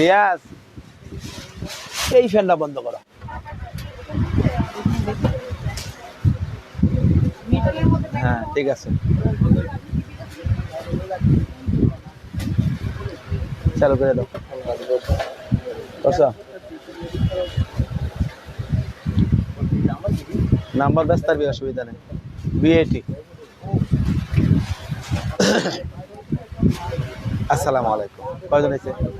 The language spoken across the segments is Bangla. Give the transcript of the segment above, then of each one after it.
রিয়াজ, এই ফ্যানটা বন্ধ করো। হ্যাঁ ঠিক আছে। চালু করে দাও। নাম্বার ব্যস্ত থাকবে অসুবিধা নেই। বিএটি আসসালামু আলাইকুম। কয়জন আছে হ্যাঁ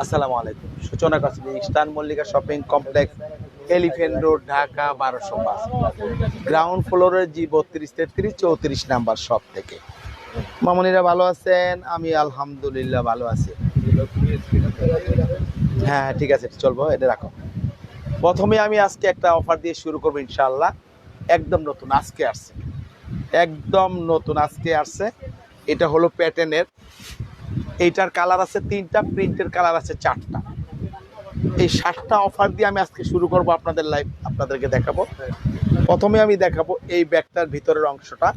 আসসালামু আলাইকুম। Suchona Kashmir Eastern Mallika Shopping Complex. Elephant Road, Dhaka, বারোশো পাঁচ। গ্রাউন্ড ফ্লোরের জি বত্রিশ, তেত্রিশ, চৌত্রিশ নাম্বার সব থেকে। মামনিরা ভালো আছেন? আমি আলহামদুলিল্লাহ ভালো আছি। হ্যাঁ ঠিক আছে, চলবো, এটা রাখো। প্রথমে আমি আজকে একটা অফার দিয়ে শুরু করব ইনশাল্লাহ একদম নতুন, আজকে আসছে। একদম নতুন, আজকে আসছে। এটা হলো প্যাটার্নের এইটার কালার আছে তিনটা প্রিন্টের কালার আছে চারটা। এই সাতটা অফার দিয়ে আমি আজকে শুরু করব আপনাদের লাইভ আপনাদেরকে দেখাবো। প্রথমে আমি দেখাবো এই ব্যাগটার ভিতরের অংশটা।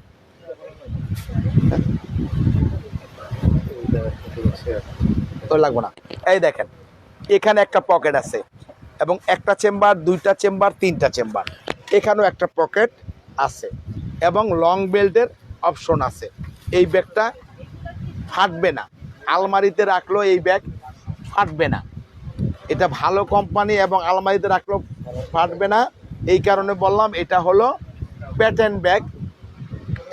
লাগবো না। এই দেখেন, এখানে একটা পকেট আছে এবং একটা চেম্বার দুইটা চেম্বার তিনটা চেম্বার এখানেও একটা পকেট আছে এবং লং বেল্টের অপশন আছে। এই ব্যাগটা ফাটবে না। আলমারিতে রাখলেও এই ব্যাগ ফাটবে না। এটা ভালো কোম্পানি এবং আলমারিতে রাখলেও ফাটবে না। এই কারণে বললাম, এটা হলো প্যাটার্ন ব্যাগ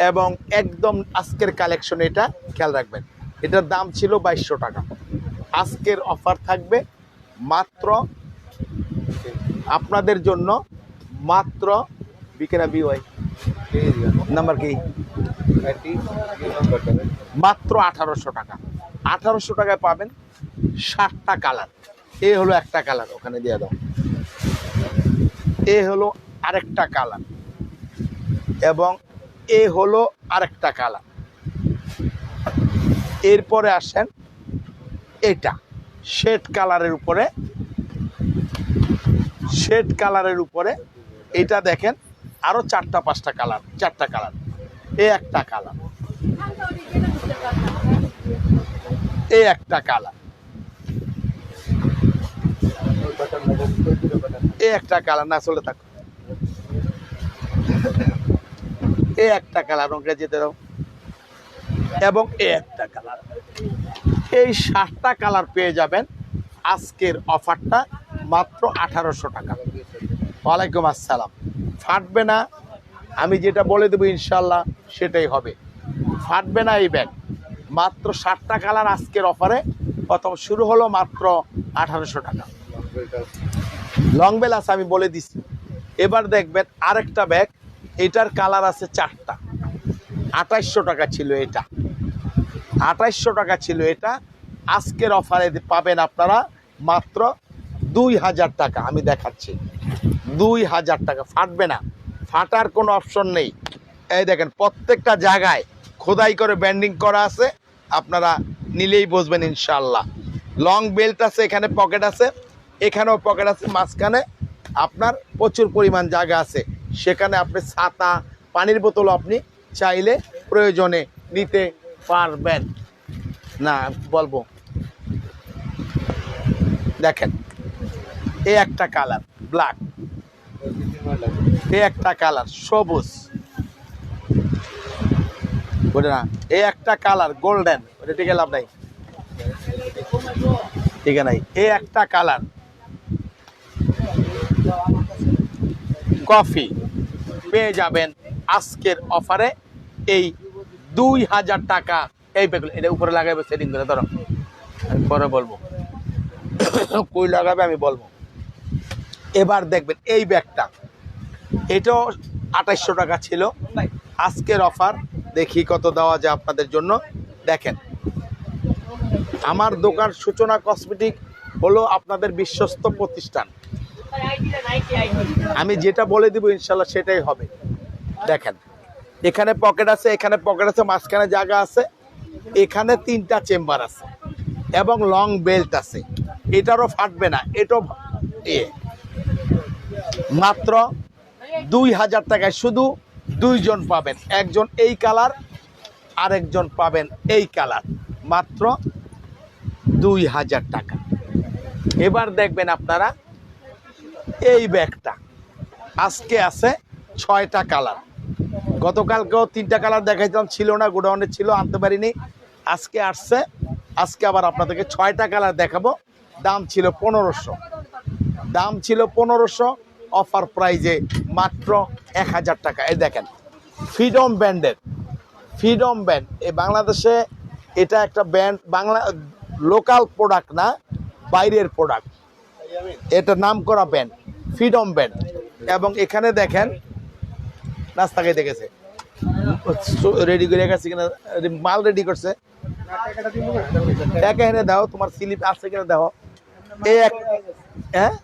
এবং একদম আজকের কালেকশন এটা, খেয়াল রাখবেন। এটার দাম ছিল বাইশশো টাকা। আজকের অফার থাকবে মাত্র আপনাদের জন্য মাত্র বিকেনা বিওয়াই নাম্বার কি? মাত্র আঠারোশো টাকা। আঠারোশো টাকায় পাবেন ষাটটা কালার এ হলো একটা কালার ওখানে দিয়ে দাও। এ হলো আরেকটা কালার এবং এ হলো আরেকটা কালার এরপরে আসেন এটা শেড কালারের উপরে। শেড কালারের উপরে এটা দেখেন, আরও চারটা, পাঁচটা কালার চারটা কালার এ একটা কালার এ একটা কালার এ একটা কালার না চলে থাকো। এ একটা কালার ওকে যেতে দাও এবং এ একটা কালার। এই সাতটা কালার পেয়ে যাবেন। আজকের অফারটা মাত্র আঠারোশো টাকা। ওয়ালাইকুম আসসালাম। ফাটবে না। আমি যেটা বলে দেবো ইনশাল্লাহ সেটাই হবে। ফাটবে না এই ব্যাগ। মাত্র ষাটটা কালার আজকের অফারে। প্রথম শুরু হলো মাত্র আঠারোশো টাকা। লং বেল আছে, আমি বলে দিছি। এবার দেখবেন আরেকটা ব্যাগ এটার কালার আছে চারটা। আঠাইশশো টাকা ছিল এটা। আঠাইশশো টাকা ছিল এটা। আজকের অফারে পাবেন আপনারা মাত্র দুই হাজার টাকা। আমি দেখাচ্ছি। দুই হাজার টাকা। ফাটবে না। ফাটার কোনো অপশন নেই। এই দেখেন, প্রত্যেকটা জায়গায় খোদাই করে ব্যান্ডিং করা আছে। আপনারা নিলেই বসবেন ইনশাল্লাহ লং বেল্ট আছে, এখানে পকেট আছে। এখানেও পকেট আছে, মাঝখানে আপনার প্রচুর পরিমাণ জায়গা আছে। সেখানে আপনি ছাতা, পানির বোতল আপনি চাইলে প্রয়োজনে নিতে পারবেন। না, বলব। দেখেন, এ একটা কালার ব্ল্যাক এ একটা কালার সবুজ। ওটা না? এ একটা কালার গোল্ডেন ওটা ঠিক লাভ নাই। ঠিক নাই। এ একটা কালার কফি পেয়ে যাবেন আজকের অফারে এই দুই হাজার টাকা। এই ব্যাগ এটা উপরে লাগাবে সেটিং করে, ধরো। আমি পরে বলব। কই লাগাবে আমি বলব। এবার দেখবেন এই ব্যাগটা। এটাও আঠাইশশো টাকা ছিল। আজকের অফার, দেখি কত দেওয়া যায় আপনাদের জন্য। দেখেন, আমার দোকান সূচনা কসমেটিক হলো আপনাদের বিশ্বস্ত প্রতিষ্ঠান। আমি যেটা বলে দিব, ইনশাল্লাহ সেটাই হবে। দেখেন, এখানে পকেট আছে, এখানে পকেট আছে, মাঝখানে জায়গা আছে, এখানে তিনটা চেম্বার আছে এবং লং বেল্ট আছে। এটারও ফাটবে না, এটাও এ। মাত্র দুই হাজার টাকায় শুধু দুইজন পাবেন। একজন এই কালার, আরেকজন পাবেন এই কালার। মাত্র দুই হাজার টাকা। এবার দেখবেন আপনারা এই ব্যাগটা। আজকে আছে ছয়টা কালার। গতকালকেও তিনটা কালার দেখাইছিলাম, ছিল না, গোডাউনে ছিল, আনতে পারিনি। আজকে আসছে, আজকে আবার আপনাদেরকে ছয়টা কালার দেখাবো। দাম ছিল পনেরোশো। দাম ছিল পনেরোশো, অফার প্রাইজে মাত্র এক হাজার টাকা। এই দেখেন, ফ্রিডম ব্যান্ডের ফ্রিডম ব্যান্ড এই বাংলাদেশে এটা একটা ব্যান্ড বাংলা, লোকাল প্রোডাক্ট না, বাইরের প্রোডাক্ট। এটা নাম করা ব্যান্ড, ফ্রিডম ব্যান্ড। এবং এখানে দেখেন রাস্তা খাইতে গেছে। রেডি করে গেছে কিনা মাল রেডি করছে। টাকা এনে দাও, তোমার স্লিপ আছে কিনা দাও এই এক হ্যাঁ?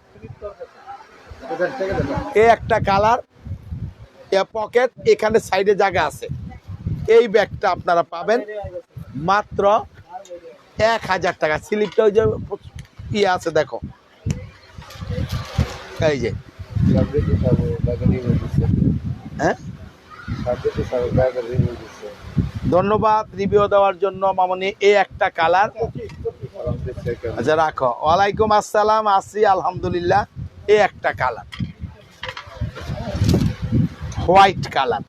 এই একটা কালার পকেট এখানে সাইডে জায়গা আছে। এই ব্যাগটা আপনারা পাবেন মাত্র এক হাজার টাকা। স্লিপটা ওই যে ইয়ে আছে, দেখো। এই যে। হ্যাঁ? ধন্যবাদ রিভিউ দেওয়ার জন্য মামনি এই একটা কালার আচ্ছা রাখো। ওয়ালাইকুম আসসালাম আসি আলহামদুলিল্লাহ এই একটা কালার হোয়াইট কালার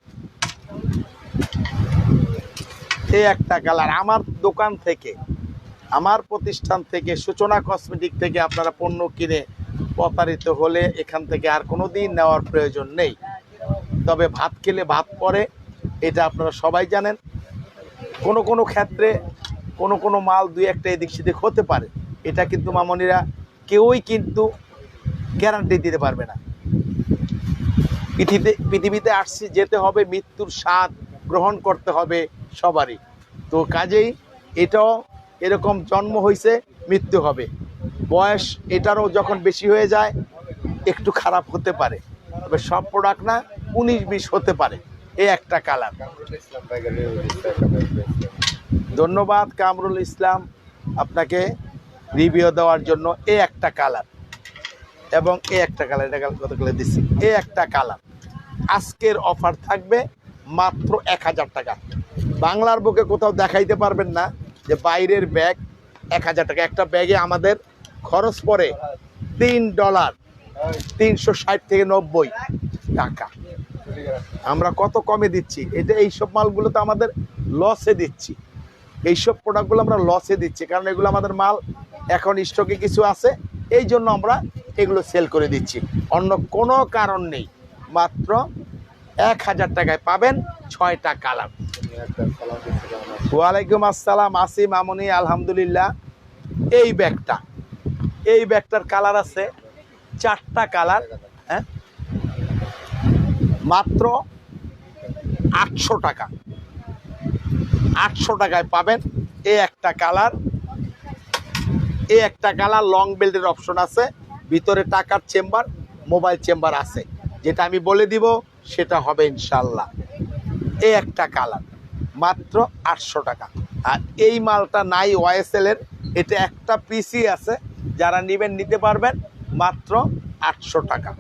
এই একটা কালার আমার দোকান থেকে আমার প্রতিষ্ঠান থেকে সূচনা কসমেটিক থেকে আপনারা পণ্য কিনে প্রতারিত হলে এখান থেকে আর কোনো দিন নেওয়ার প্রয়োজন নেই। তবে ভাত খেলে ভাত পরে এটা আপনারা সবাই জানেন। কোনো কোনো ক্ষেত্রে কোনো কোনো মাল দুই একটা এদিক সেদিক হতে পারে। এটা কিন্তু মামনিরা কেউই কিন্তু গ্যারান্টি দিতে পারবে না। পৃথিবীতে পৃথিবীতে আসছি, যেতে হবে, মৃত্যুর স্বাদ গ্রহণ করতে হবে সবারই। তো কাজেই এটাও এরকম জন্ম হয়েছে মৃত্যু হবে। বয়স এটারও যখন বেশি হয়ে যায়, একটু খারাপ হতে পারে। তবে সব প্রোডাক্ট না, উনিশ বিশ হতে পারে। এই একটা কালার। ধন্যবাদ কামরুল ইসলাম আপনাকে রিভিউ দেওয়ার জন্য। এ একটা কালার। এবং এ একটা কালার, এটা কত কালার দিচ্ছি? এ একটা কালার। আজকের অফার থাকবে মাত্র এক হাজার টাকা। বাংলার বুকে কোথাও দেখাইতে পারবেন না যে বাইরের ব্যাগ এক হাজার টাকা। একটা ব্যাগে আমাদের খরচ পড়ে তিন ডলার তিনশো ষাট থেকে নব্বই টাকা। আমরা কত কমে দিচ্ছি? এটা এইসব মালগুলো তো আমাদের লসে দিচ্ছি। এইসব প্রোডাক্টগুলো আমরা লসে দিচ্ছি। কারণ এগুলো আমাদের মাল এখন স্টকে কিছু আছে, এই জন্য আমরা এগুলো সেল করে দিচ্ছি। অন্য কোনো কারণ নেই। মাত্র এক হাজার টাকায় পাবেন ছয়টা কালার ওয়ালাইকুম আসসালাম, আসিম, আমনি, আলহামদুলিল্লাহ। এই ব্যাগটা এই ব্যাগটার কালার আছে চারটা কালার হ্যাঁ? মাত্র আটশো টাকা। আটশো টাকায় পাবেন এ একটা কালার। এ একটা কালার লং বেল্টের অপশন আছে। ভিতরে টাকার চেম্বার মোবাইল চেম্বার আছে। যেটা আমি বলে দিব, সেটা হবে ইনশাল্লাহ এ একটা কালার, মাত্র আটশো টাকা। আর এই মালটা নাই ওয়াইএসএল এর, এটা একটা পিসি আছে। যারা নেবেন নিতে পারবেন মাত্র আটশো টাকা।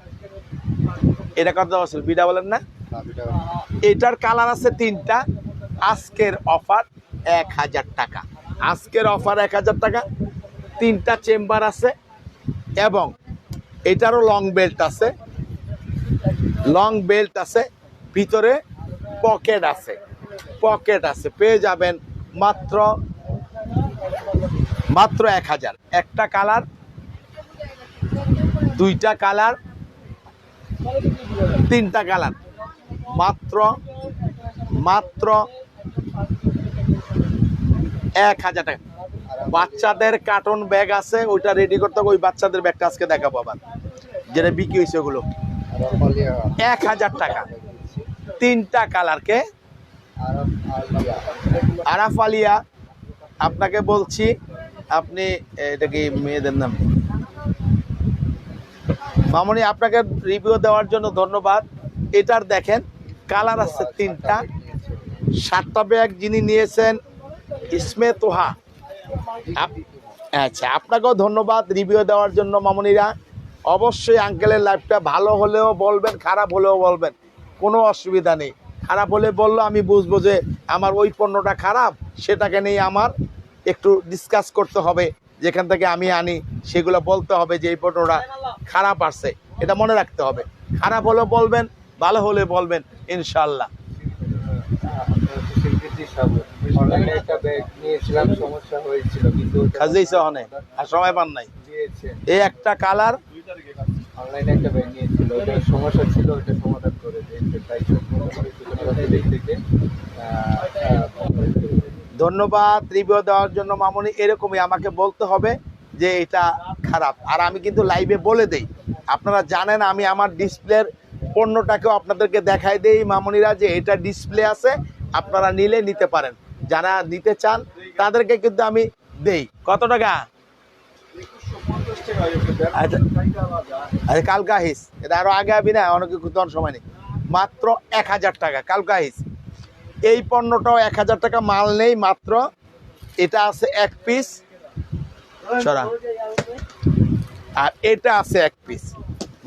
এটা কত বছর বিডা বলেন না। এটার কালার আছে তিনটা। আজকের অফার এক হাজার টাকা। আজকের অফার এক হাজার টাকা। তিনটা চেম্বার আছে এবং এটারও লং বেল্ট আছে। লং বেল্ট আছে ভিতরে পকেট আছে। পকেট আছে পেয়ে যাবেন মাত্র মাত্র এক হাজার। একটা কালার, দুইটা কালার, তিনটা কালার। মাত্র মাত্র এক হাজার টাকা। বাচ্চাদের কার্টন ব্যাগ আছে, ওইটা রেডি করতে হবে, ওই বাচ্চাদের ব্যাগটা আজকে দেখাবো আবার। যেটা বিক্রি হয়েছে ওগুলো। এক হাজার টাকা। তিনটা কালারকে আরাফ আলিয়া আপনাকে বলছি আপনি এটা কি মেয়েদের নাম? মামনি, আপনাকে রিভিউ দেওয়ার জন্য ধন্যবাদ। এটার দেখেন কালার আছে তিনটা। সাতটা ব্যাগ যিনি নিয়েছেন, ইসমে তোহা। আচ্ছা আপনাকেও ধন্যবাদ রিভিউ দেওয়ার জন্য মামনিরা। অবশ্যই আঙ্কেলের লাইফটা ভালো হলেও বলবেন, খারাপ হলেও বলবেন, কোনো অসুবিধা নেই। খারাপ হলে বলল, আমি বুঝব যে আমার ওই পণ্যটা খারাপ, সেটাকে নিয়ে আমার একটু ডিসকাস করতে হবে, যেখান থেকে আমি আনি, সেগুলো বলতে হবে যে এই পণ্যটা খারাপ আসছে। এটা মনে রাখতে হবে। খারাপ হলে বলবেন, ভালো হলে বলবেন ইনশাল্লাহ আর সময় নাই। একটা কালার। অনলাইনে একটা ব্যাগ সমস্যা ছিল সমাধান করে ধন্যবাদ রিভিউ দেওয়ার জন্য মামনি এরকমই আমাকে বলতে হবে যে এটা খারাপ। আর আমি কিন্তু লাইভে বলে দেই আপনারা জানেন আমি আমার ডিসপ্লের পণ্যটাকেও আপনাদেরকে দেখাই দেই মামনিরা যে এটা ডিসপ্লে আছে আপনারা নিলে নিতে পারেন। যারা নিতে চান তাদেরকে কিন্তু আমি দেই। কত টাকা? আচ্ছা। আচ্ছা কালকা হিস এটা আরও আগে আবি না অনেক তখন সময় নেই। মাত্র এক হাজার টাকা কালকা হিস। এই পণ্যটাও এক হাজার টাকা মাল নেই মাত্র। এটা আছে এক পিস সরা। আর এটা আছে এক পিস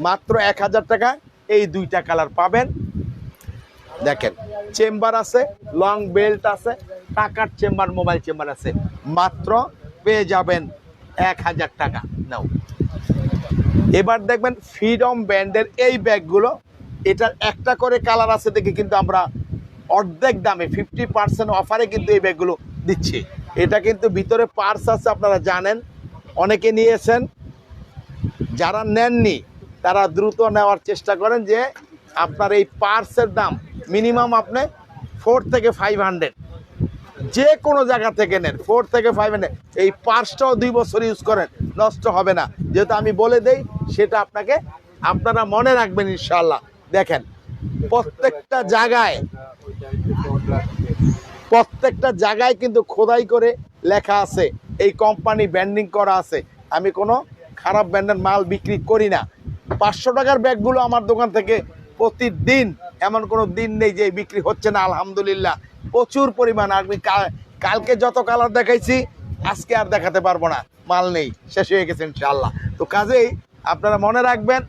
মাত্র এক হাজার টাকা। এই দুইটা কালার পাবেন। দেখেন, চেম্বার আছে লং বেল্ট আছে, টাকার চেম্বার মোবাইল চেম্বার আছে। মাত্র পেয়ে যাবেন এক হাজার টাকা। নাও। এবার দেখবেন ফ্রিডম ব্র্যান্ডের এই ব্যাগগুলো এটার একটা করে কালার আছে দেখে কিন্তু আমরা অর্ধেক দামে ফিফটি পার্সেন্ট অফারে কিন্তু এই ব্যাগগুলো দিচ্ছি। এটা কিন্তু ভিতরে পার্স আছে, আপনারা জানেন। অনেকে নিয়েছেন। যারা নেননি, তারা দ্রুত নেওয়ার চেষ্টা করেন যে আপনার এই পার্সের দাম মিনিমাম আপনি ফোর থেকে ফাইভ হান্ড্রেড যে কোনো জায়গা থেকে নেন ফোর থেকে ফাইভ হান্ড্রেড এই পার্সটাও দুই বছর ইউজ করেন, নষ্ট হবে না। যেহেতু আমি বলে দেই, সেটা আপনাকে, আপনারা মনে রাখবেন ইনশাল্লাহ দেখেন, প্রত্যেকটা জায়গায় ওইটা একটু কম লাগছে প্রত্যেকটা জায়গায় কিন্তু খোদাই করে লেখা আছে, এই কোম্পানি ব্যান্ডিং করা আছে। আমি কোনো খারাপ ব্র্যান্ডের মাল বিক্রি করি না। পাঁচশো টাকার ব্যাগগুলো আমার দোকান থেকে প্রতিদিন, এমন কোনো দিন নেই যে বিক্রি হচ্ছে না, আলহামদুলিল্লাহ। প্রচুর পরিমাণ আমি কালকে যত কালার দেখাইছি, আজকে আর দেখাতে পারব না, মাল নেই, শেষ হয়ে গেছে ইনশাল্লাহ তো কাজেই আপনারা মনে রাখবেন,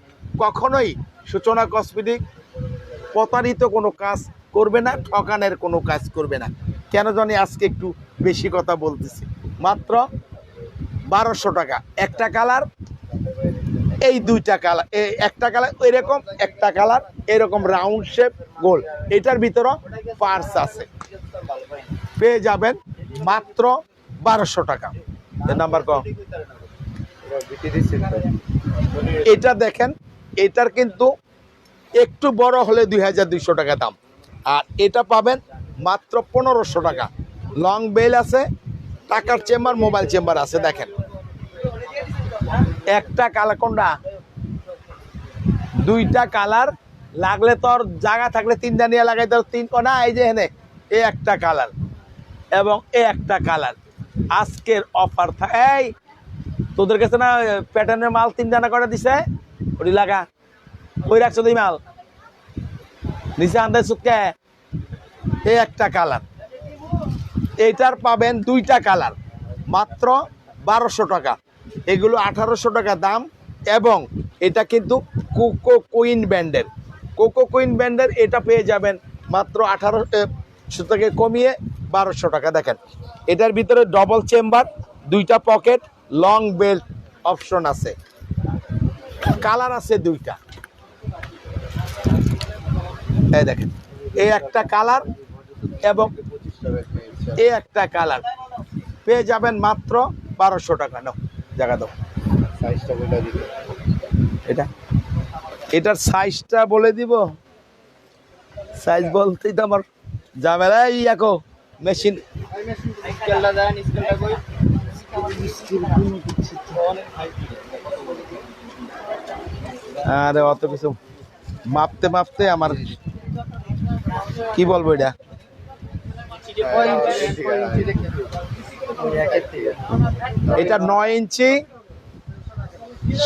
কখনোই সূচনা কসমেটিক প্রতারিত কোনো কাজ করবে না, ঠকানের কোনো কাজ করবে না। কেন জানি আজকে একটু বেশি কথা বলতেছি। মাত্র বারোশো টাকা। একটা কালার, এই দুইটা কালার একটা কালার এরকম, একটা কালার এরকম রাউন্ড শেপ গোল। এটার ভিতরও পার্স আছে। পেয়ে যাবেন মাত্র বারোশো টাকা। নাম্বার তো এটা দেখেন, এটার কিন্তু একটু বড় হলে দুই হাজার দুইশো টাকা দাম। আর এটা পাবেন মাত্র পনেরোশো টাকা। লং বেল আছে, টাকার চেম্বার, মোবাইল চেম্বার আছে, দেখেন। একটা কালার দুইটা কালার, লাগলে তোর জায়গা থাকলে তিনটা নিয়ে লাগাই তোর তিন না, এই যে এনে এ একটা কালার এবং এ একটা কালার। আজকের অফার এই, তোদের কাছে না প্যাটার্নের মাল তিন দানা করে দিছে? ওটি লাগা। ওই রাখছো তুই মাল? নিচে আন্দাজ সুটকে এই একটা কালার। এইটার পাবেন দুইটা কালার, মাত্র বারোশো টাকা। এগুলো আঠারোশো টাকা দাম এবং এটা কিন্তু কোকো কুইন ব্যান্ডের। কোকো কুইন ব্যান্ডের এটা পেয়ে যাবেন মাত্র আঠারো থেকে কমিয়ে বারোশো টাকা। দেখেন, এটার ভিতরে ডবল চেম্বার দুইটা পকেট লং বেল্ট অপশন আছে। কালার আছে দুইটা। এই দেখেন এই একটা কালার এবং এই একটা কালার। পেয়ে যাবেন মাত্র বারোশো টাকা। নাও জায়গা দাও। এটা এটার সাইজটা বলে দিব। সাইজ বলতেই তো আমার ঝামেলা এই দেখো মেশিন। আরে অত কিছু মাপতে মাপতে আমার কি বলব এটা? এটা নয় ইঞ্চি,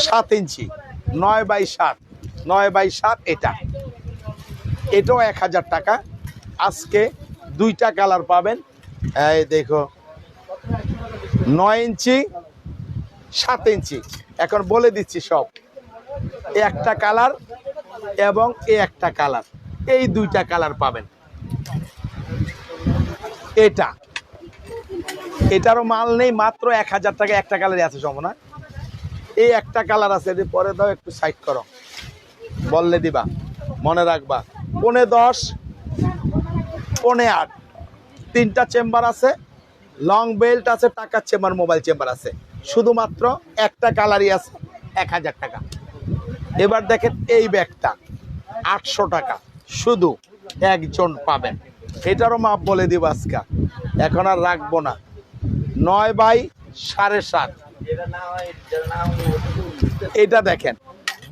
সাত ইঞ্চি। নয় বাই সাত। নয় বাই সাত এটা। এটাও এক হাজার টাকা। আজকে দুইটা কালার পাবেন। এই দেখো। নয় ইঞ্চি, সাত ইঞ্চি। এখন বলে দিচ্ছি সব। একটা কালার এবং এ একটা কালার। এই দুইটা কালার পাবেন। এটা। এটারও মাল নেই, মাত্র এক হাজার টাকা একটা কালারই আছে সমনা। এই একটা কালার আছে, এটি পরে দাও, একটু সাইড করো। বললে দিবা, মনে রাখবা। পনে দশ, পনে আট। তিনটা চেম্বার আছে লং বেল্ট আছে টাকার চেম্বার মোবাইল চেম্বার আছে। শুধুমাত্র একটা কালারই আছে, এক হাজার টাকা। এবার দেখেন এই ব্যাগটা, আটশো টাকা। শুধু একজন পাবেন। এটারও মাপ বলে দিব আজকে। এখন আর রাখব না। নয় বাই সাড়ে সাত। এটা দেখেন,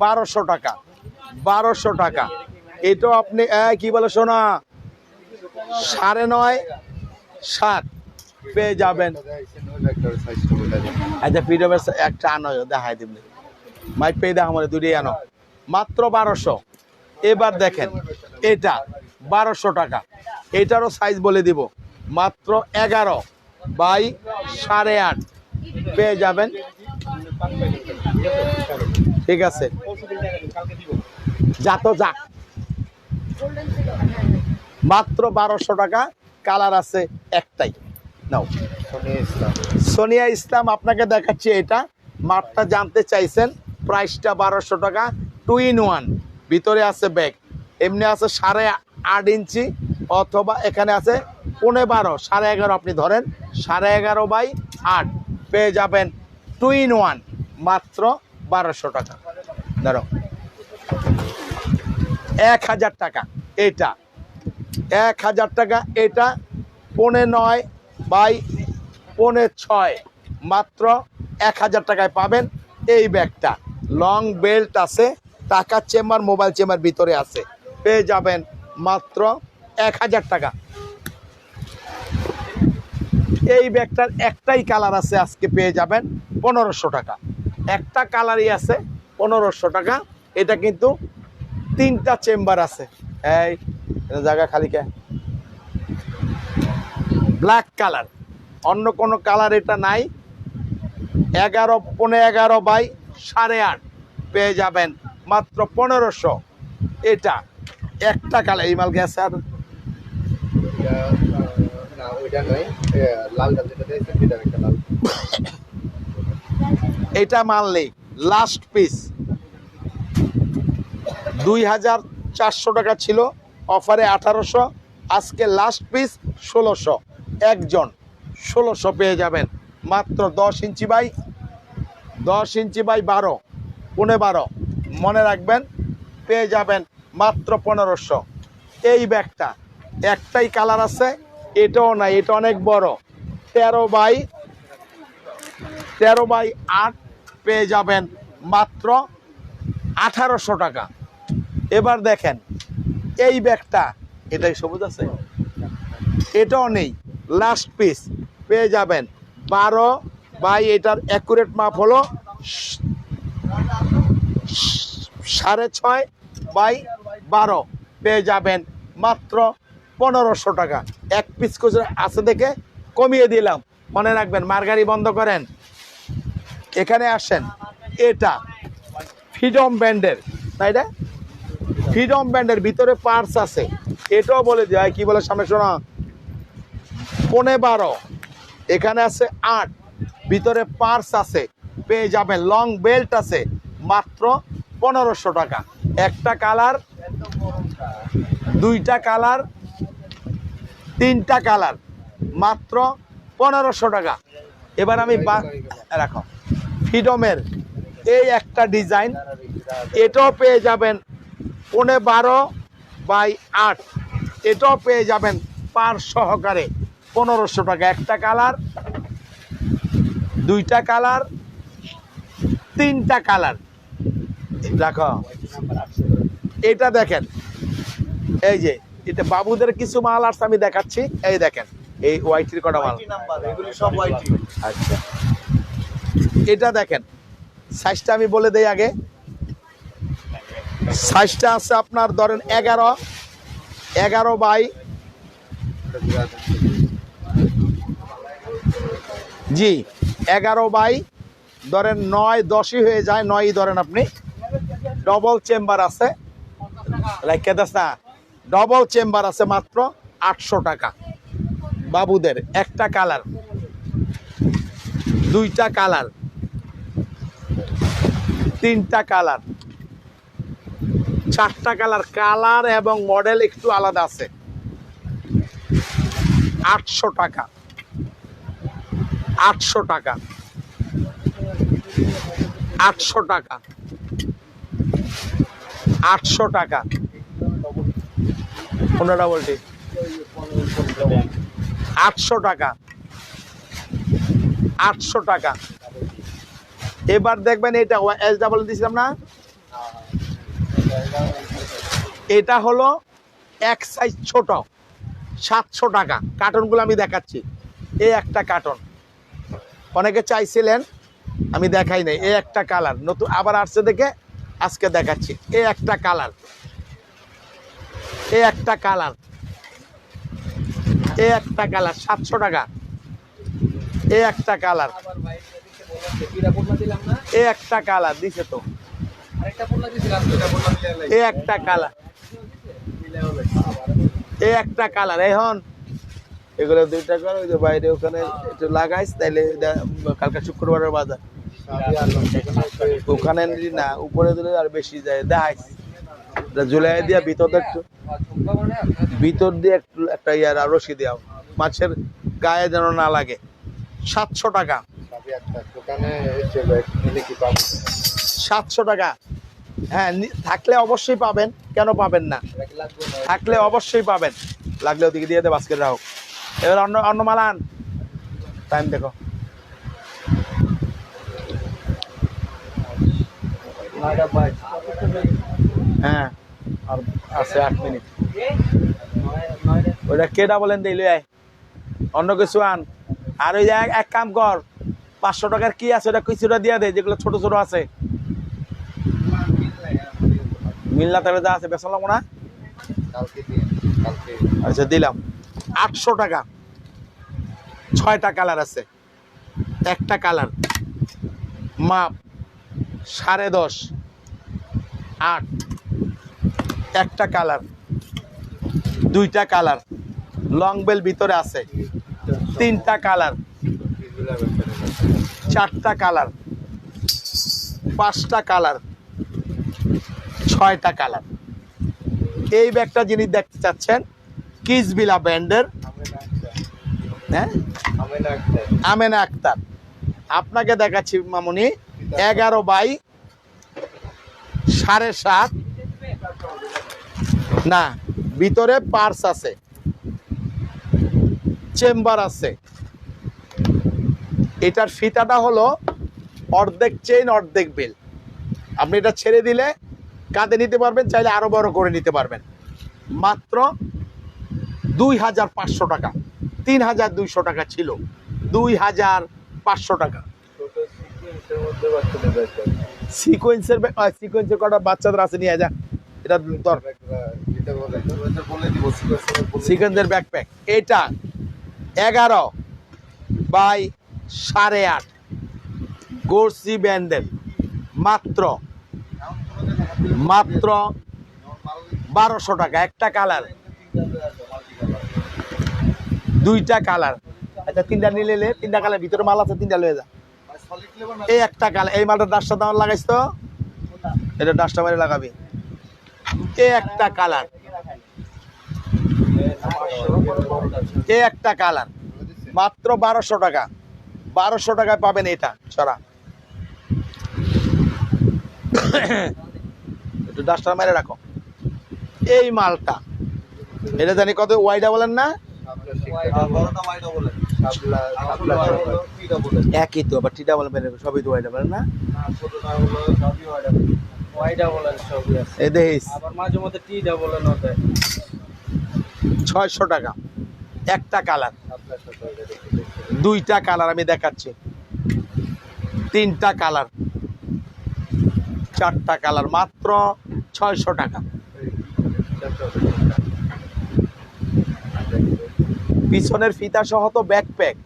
বারোশো টাকা। বারোশো টাকা। এটাও আপনি কি বলে শোনা সাড়ে নয়, সাত। পেয়ে যাবেন। আচ্ছা পিডবের একটা আনো দেখাই দিবনি। মাই পেয়ে দেখ আমার দুটোই আনো। মাত্র বারোশো। এবার দেখেন এটা বারোশো টাকা। এটারও সাইজ বলে দিব মাত্র এগারো বাই সাড়ে আট। পেয়ে যাবেন। ঠিক আছে। যা তো যা। মাত্র বারোশো টাকা কালার আছে একটাই। নাও। সোনিয়া ইসলাম। আপনাকে দেখাচ্ছি এটা। মাপটা জানতে চাইছেন প্রাইসটা বারোশো টাকা টু ইন ওয়ান ভিতরে আছে ব্যাগ এমনি আছে সাড়ে আট ইঞ্চি অথবা এখানে আছে পনেরো বারো, সাড়ে এগারো আপনি ধরেন, সাড়ে এগারো বাই আট, পেয়ে যাবেন টু ইন ওয়ান মাত্র বারোশো টাকা। ধরো। এক হাজার টাকা, এটা। এক হাজার টাকা, এটা পনে নয় বাই পনে ছয়, মাত্র এক হাজার টাকায় পাবেন এই ব্যাগটা। লং বেল্ট আছে টাকার চেম্বার, মোবাইল চেম্বার ভিতরে আছে। পেয়ে যাবেন মাত্র এক হাজার টাকা। এই ব্যাগটার একটাই কালার আছে, আজকে পেয়ে যাবেন পনেরোশো টাকা। একটা কালারই আছে, পনেরোশো টাকা। এটা কিন্তু তিনটা চেম্বার আছে। এই জায়গা খালি কে? Black colour. অন্য কোনো কালার এটা নাই। এগারো পনেরো এগারো বাই সাড়ে আট পেয়ে যাবেন মাত্র পনেরোশো। এটা একটা কালার, এই মাল গেছে আর? এটা মাল নেই লাস্ট পিস দুই হাজার চারশো টাকা ছিল অফারে আঠারোশো, আজকে লাস্ট পিস ষোলোশো। একজন ষোলোশো পেয়ে যাবেন। মাত্র দশ ইঞ্চি বাই, দশ ইঞ্চি বাই বারো পনেরো বারো। মনে রাখবেন, পেয়ে যাবেন মাত্র পনেরোশো। এই ব্যাগটা, একটাই কালার আছে, এটাও নাই, এটা অনেক বড়। তেরো বাই তেরো বাই আট পেয়ে যাবেন মাত্র আঠারোশো টাকা। এবার দেখেন, এই ব্যাগটা, এটাই সবুজ আছে? এটাও নেই লাস্ট পিস পেয়ে যাবেন বারো বাই, এটার অ্যাকুরেট মাপ হলো সাড়ে ছয় বাই বারো পেয়ে যাবেন মাত্র পনেরোশো টাকা। এক পিস করে আছে দেখে কমিয়ে দিলাম। মনে রাখবেন, মার্গারি বন্ধ করেন। এখানে আসেন, এটা ফ্রিডম ব্যান্ডের তাই না? ফ্রিডম ব্যান্ডের ভিতরে পার্স আছে। এটাও বলে দেয়, কি বলে সামনে শোনা? পনে বারো। এখানে আছে আট। ভিতরে পার্স আছে, পেয়ে যাবেন। লং বেল্ট আছে, মাত্র পনেরোশো টাকা। একটা কালার, দুইটা কালার, তিনটা কালার। মাত্র পনেরোশো টাকা। এবার আমি রাখো। ফ্রিডমের এই একটা ডিজাইন, এটাও পেয়ে যাবেন পনে বারো বাই আট। এটাও পেয়ে যাবেন পার সহকারে পনেরোশো টাকা। একটা কালার, দুইটা কালার, তিনটা কালার। দেখো এটা দেখেন। এই যে এটা বাবুদের কিছু মাল আসছে আমি দেখাচ্ছি। এই দেখেন এই ওয়াইটির কটা মাল। আচ্ছা। এটা দেখেন সাইজটা আমি বলে দেই আগে। সাইজটা আছে আপনার ধরেন এগারো এগারো বাই জি এগারো বাই ধরেন নয় দশই হয়ে যায় নয়ই ধরেন আপনি। ডবল চেম্বার আছে। লাইকে দাস না? ডবল চেম্বার আছে মাত্র আটশো টাকা। বাবুদের একটা কালার। দুইটা কালার। তিনটা কালার। চারটা কালার। কালার এবং মডেল একটু আলাদা আছে। আটশো টাকা। আটশো টাকা। আটশো টাকা। আটশো টাকা। পনেরোটা বলটি আটশো টাকা। আটশো টাকা। এবার দেখবেন এটা এস ডাবল দিয়েছিলাম না? এটা হলো এক সাইজ ছোট, সাতশো টাকা। কার্টনগুলো আমি দেখাচ্ছি। এই একটা কার্টন। অনেকে চাইছিলেন, আমি দেখাই নাই। এই একটা কালার। নতুন আবার আসছে দেখে আজকে দেখাচ্ছি। এই একটা কালার। এ একটা কালার। এ একটা কালার, সাতশো টাকা। এ একটা কালার। এই একটা কালার দিছে তো। এই একটা কালার। এ একটা কালার। এখন এগুলো দুইটা করে, ওই যে বাইরে ওখানে একটু লাগাইস, তাইলে কালকে শুক্রবারের বাজার। ওখানে না, উপরে দিলে আর বেশি যায়। দেখাইস জুলাই দিয়া ভিতর একটু ভিতর দিয়ে একটু, একটা ইয়ার আর রশি দেওয়া মাছের গায়ে যেন না লাগে। সাতশো টাকা। সাতশো টাকা। হ্যাঁ থাকলে অবশ্যই পাবেন। কেন পাবেন না? থাকলে অবশ্যই পাবেন। লাগলে ওদিকে দিয়ে দে বাস্কেট রাখো এবার অন্য অন্য মালান টাইম দেখো। নয়টা বাইশ। হ্যাঁ। আর আছে আট মিনিট। ওইটা কেটা বলেন দিলে আয়? অন্য কিছু আন। আর ওই এক- কাম কর পাঁচশো টাকার কি আছে ওটা কিছুটা দিয়ে দে যেগুলো ছোট ছোট আছে। মিল্লা তাহলে যা আছে বেসন লাগবো না? আচ্ছা দিলাম। আটশো টাকা। ছয়টা কালার আছে। একটা কালার। মাপ। সাড়ে দশ, আট, একটা কালার, দুইটা কালার, লং বেল ভিতরে আছে, তিনটা কালার, চারটা কালার, পাঁচটা কালার, ছয়টা কালার। এই ব্যাগটা যিনি দেখতে চাচ্ছেন, কিসবিলা ব্যান্ডের হ্যাঁ? আমেনা আক্তার। আপনাকে দেখাচ্ছি মামুনি, এগারো বাই সাড়ে সাত। না, ভিতরে পার্স আছে। চেম্বার আছে। এটার ফিতাটা হলো অর্ধেক চেইন অর্ধেক বেল আপনি এটা ছেড়ে দিলে কাঁধে নিতে পারবেন, চাইলে আরও বড় করে নিতে পারবেন। মাত্র দুই হাজার পাঁচশো টাকা, তিন হাজার দুইশো টাকা ছিল। দুই হাজার পাঁচশো টাকা। সিকুয়েন্সের সিকোয়েন্সের কটা বাচ্চাদের আছে নিয়ে যা। এটা দর সিকোয়েন্সের ব্যাকপ্যাক এটা এগারো বাই সাড়ে আট। গোর্সি ব্যান্ডেল। মাত্র মাত্র বারোশো টাকা। একটা কালার। দুইটা কালার। আচ্ছা তিনটা নিলে লে, তিনটা কালার ভিতরে মাল আছে তিনটা লয়ে যা। এই একটা কালার এই মালটা ডাস্টটা তোমার লাগাইছ তো? এটা ডাস্টটা মারে লাগাবি। এই একটা কালার। এই একটা কালার। মাত্র বারোশো টাকা। বারোশো টাকায় পাবেন এটা ছড়া। একটু ডাস্টার মেরে রাখো। এই মালটা। এটা জানি কত ওয়াইডা বলেন না? একই তো আবার টিটা বলেন সবই তো ওয়াইডা বলেন না? টি ছয়শো টাকা। একটা কালার। দুইটা কালার আমি দেখাচ্ছি। তিনটা কালার। চারটা কালার। মাত্র ছয়শো টাকা। পিছনের ফিতা সহ তো ব্যাকপ্যাক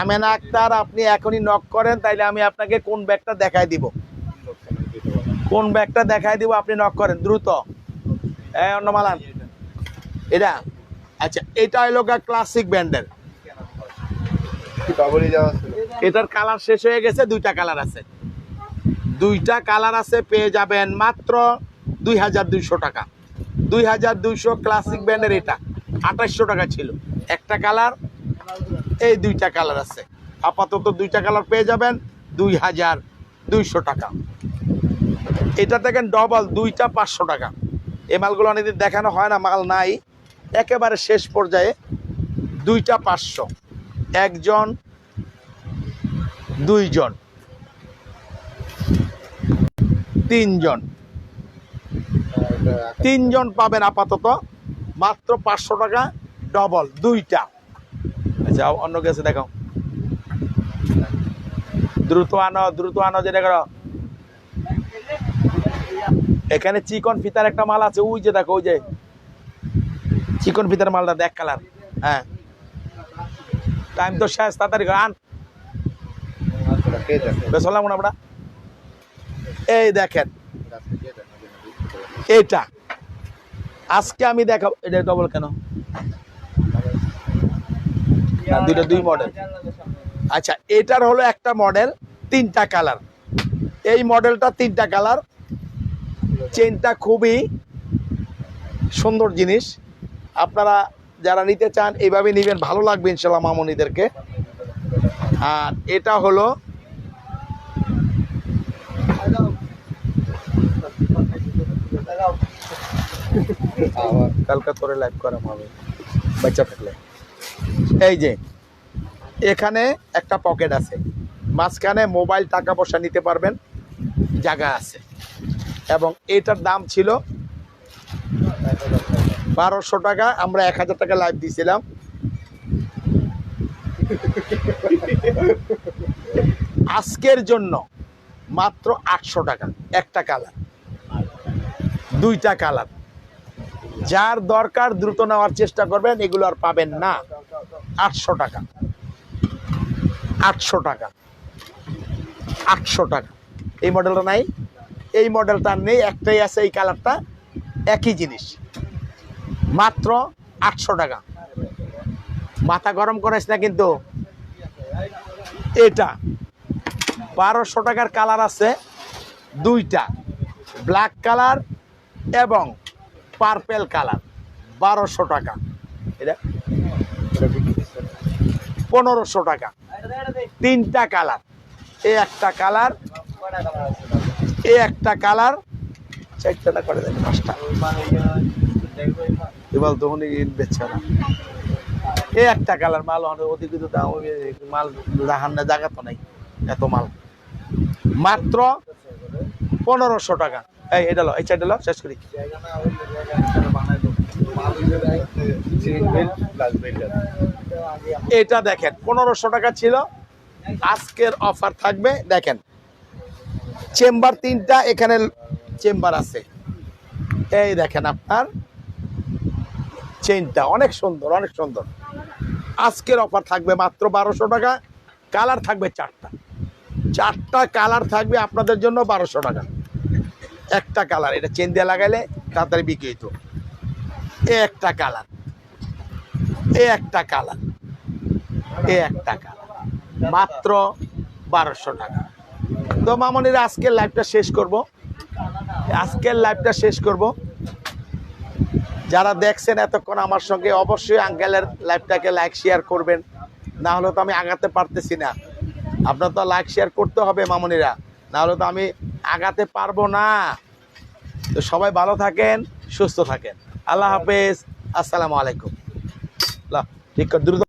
আমেনা আক্তার আপনি এখনই নক করেন তাইলে আমি আপনাকে কোন ব্যাগটা দেখাই দিব। কোন ব্যাগটা দেখাই দিব আপনি নক করেন দ্রুত। এই অন্য মালান এটা? আচ্ছা এটা হলো ক্লাসিক ছিল? এটার কালার শেষ হয়ে গেছে দুইটা কালার আছে। দুইটা কালার আছে পেয়ে যাবেন মাত্র দুই হাজার দুইশো টাকা। দুই হাজার দুইশো ক্লাসিক ব্র্যান্ডের এটা। আঠাশশো টাকা ছিল। একটা কালার এই দুইটা কালার আছে। আপাতত দুইটা কালার পেয়ে যাবেন দুই হাজার দুইশো টাকা। এটা দেখেন ডবল দুইটা পাঁচশো টাকা। এই মালগুলো অনেকদিন দেখানো হয় না, মাল নাই। একেবারে শেষ পর্যায়ে দুইটা পাঁচশো। একজন, দুইজন। তিনজন। তিনজন পাবেন আপাতত। মাত্র পাঁচশো টাকা ডবল দুইটা। আচ্ছা অন্য গেছে দেখাও। দ্রুত আনো দ্রুত আনো যেটা করো। এখানে চিকন ফিতার একটা মাল আছে ওই যে দেখো ওই যে। চিকন ফিতার মালটা দেখ কালার। হ্যাঁ। টাইম তো শেষ তাড়াতাড়ি আন। কে বেসলাম আমরা। এই দেখেন? এটা। আজকে আমি দেখাবো, এটা ডবল কেন? দুইটা দুই মডেল আচ্ছা এটার হলো একটা মডেল তিনটা কালার এই মডেলটা তিনটা কালার চেনটা খুবই সুন্দর জিনিস। আপনারা যারা নিতে চান এইভাবে নেবেন। ভালো লাগবে ইনশাল্লাহ মামনিদেরকে। আর এটা হলো কালকা করে লাইভ করা হবে বাচ্চা থাকলে। এই যে, এখানে একটা পকেট আছে। মাঝখানে মোবাইল টাকা পয়সা নিতে পারবেন, জায়গা আছে। এবং এটার দাম ছিল বারোশো টাকা, আমরা এক হাজার টাকা লাইভ দিয়েছিলাম আজকের জন্য মাত্র আটশো টাকা, একটা কালার দুইটা কালার যার দরকার দ্রুত নেওয়ার চেষ্টা করবেন, এগুলো আর পাবেন না। আটশো টাকা। আটশো টাকা। আটশো টাকা। এই মডেলটা নাই। এই মডেলটা নেই। একটাই আছে এই কালারটা একই জিনিস। মাত্র আটশো টাকা। মাথা গরম করাইস না কিন্তু। এটা। বারোশো টাকার কালার আছে। দুইটা। ব্ল্যাক কালার এবং পার্পেল কালার, বারোশো টাকা। এটা। পনেরোশো টাকা। তিনটা কালার। এ একটা কালার, এ একটা কালার। চারটা করে দেন পাঁচটা। এবার তখন বেচছে না। এ একটা কালার মাল অনেক অধিকৃত দাম মাল রাহান না জায়গা তো নাই, এত মাল। মাত্র পনেরোশো টাকা। এই, এটা এই চারটা লো, শেষ করি। এটা দেখেন, পনেরোশো টাকা ছিল। আজকের অফার থাকবে, দেখেন। চেম্বার তিনটা, এখানে চেম্বার আছে। এই দেখেন আপনার চেনটা অনেক সুন্দর অনেক সুন্দর। আজকের অফার থাকবে মাত্র বারোশো টাকা কালার থাকবে চারটা। চারটা কালার থাকবে আপনাদের জন্য বারোশো টাকা। একটা কালার, এটা চেন দিয়ে লাগাইলে তাড়াতাড়ি বিক্রি হইতো। এ একটা কালার এ একটা কালার এ একটা কালার, মাত্র বারোশো টাকা। তো মামনির, আজকের লাইভটা শেষ করব। আজকের লাইভটা শেষ করব। যারা দেখছেন এতক্ষণ আমার সঙ্গে, অবশ্যই আঙ্কেলের লাইভটাকে লাইক শেয়ার করবেন। না হলে তো আমি আগাতে পারতেছি না। আপনার তো লাইক শেয়ার করতে হবে মামনিরা। নাহলে তো আমি আগাতে পারব না। তো সবাই ভালো থাকেন, সুস্থ থাকেন। আল্লাহ হাফেজ। আসসালামু আলাইকুম। ঠিক দ্রুত